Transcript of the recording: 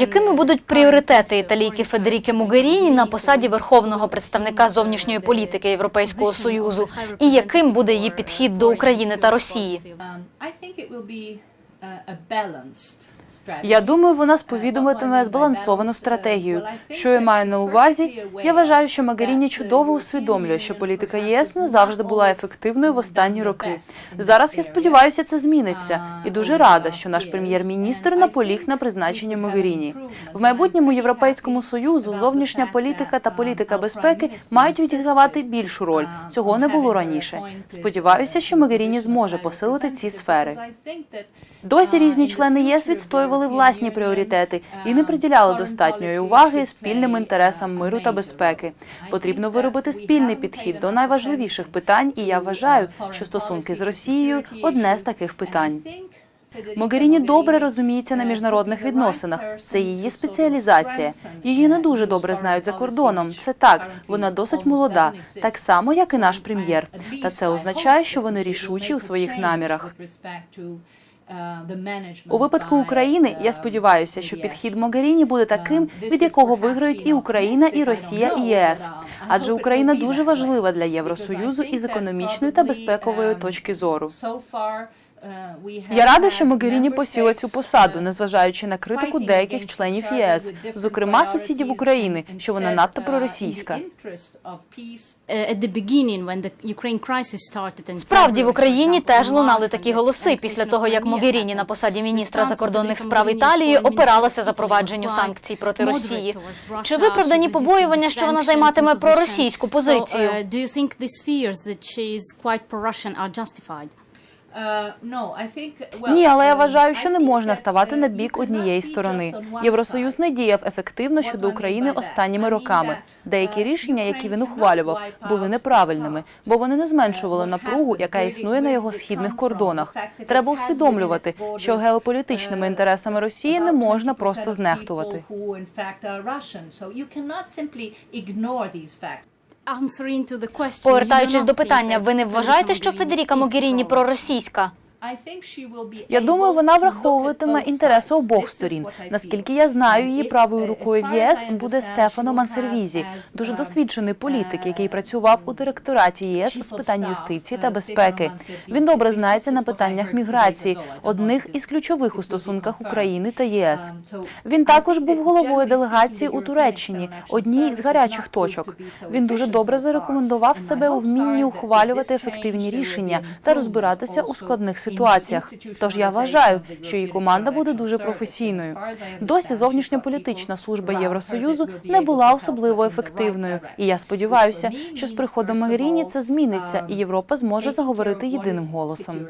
Якими будуть пріоритети італійки Федеріки Могеріні на посаді верховного представника зовнішньої політики Європейського союзу? І яким буде її підхід до України та Росії? Я думаю, вона сповідуватиме збалансовану стратегію. Що я маю на увазі? Я вважаю, що Магаріні чудово усвідомлює, що політика ЄС не завжди була ефективною в останні роки. Зараз я сподіваюся, це зміниться, і дуже рада, що наш прем'єр-міністр наполіг на призначенні Могеріні. В майбутньому європейському союзу зовнішня політика та політика безпеки мають відігравати більшу роль. Цього не було раніше. Сподіваюся, що Могеріні зможе посилити ці сфери. Досі різні члени ЄС відстоювали власні пріоритети і не приділяли достатньої уваги спільним інтересам миру та безпеки. Потрібно виробити спільний підхід до найважливіших питань, і я вважаю, що стосунки з Росією одне з таких питань. Могеріні добре розуміється на міжнародних відносинах. Це її спеціалізація. Її не дуже добре знають за кордоном. Це так, вона досить молода, так само як і наш прем'єр. Та це означає, що вони рішучі у своїх намірах. У випадку України я сподіваюся, що підхід Могеріні буде таким, від якого виграють і Україна, і Росія, і ЄС. Адже Україна дуже важлива для Євросоюзу із економічної та безпекової точки зору. Я рада, що Могеріні посіла цю посаду, незважаючи на критику деяких членів ЄС, зокрема сусідів України, що вона надто проросійська. Справді в Україні теж лунали такі голоси після того, як Могеріні на посаді міністра закордонних справ Італії опиралася запровадженню санкцій проти Росії. Чи виправдані побоювання, що вона займатиме проросійську позицію? Ні, але я вважаю, що не можна ставати на бік однієї сторони. Євросоюз не діяв ефективно щодо України останніми роками. Деякі рішення, які він ухвалював, були неправильними, бо вони не зменшували напругу, яка існує на його східних кордонах. Треба усвідомлювати, що геополітичними інтересами Росії не можна просто знехтувати. Повертаючись до питання, ви не вважаєте, що Федеріка Могеріні проросійська? Я думаю, вона враховуватиме інтереси обох сторін. Наскільки я знаю, її правою рукою в ЄС буде Стефано Мансервізі, дуже досвідчений політик, який працював у директораті ЄС з питань юстиції та безпеки. Він добре знається на питаннях міграції, одних із ключових у стосунках України та ЄС. Він також був головою делегації у Туреччині, одній з гарячих точок. Він дуже добре зарекомендував себе у вмінні ухвалювати ефективні рішення та розбиратися у складних ситуаціях. Тож я вважаю, що її команда буде дуже професійною. Досі зовнішньополітична служба Євросоюзу не була особливо ефективною, і я сподіваюся, що з приходом Магеріні це зміниться, і Європа зможе заговорити єдиним голосом.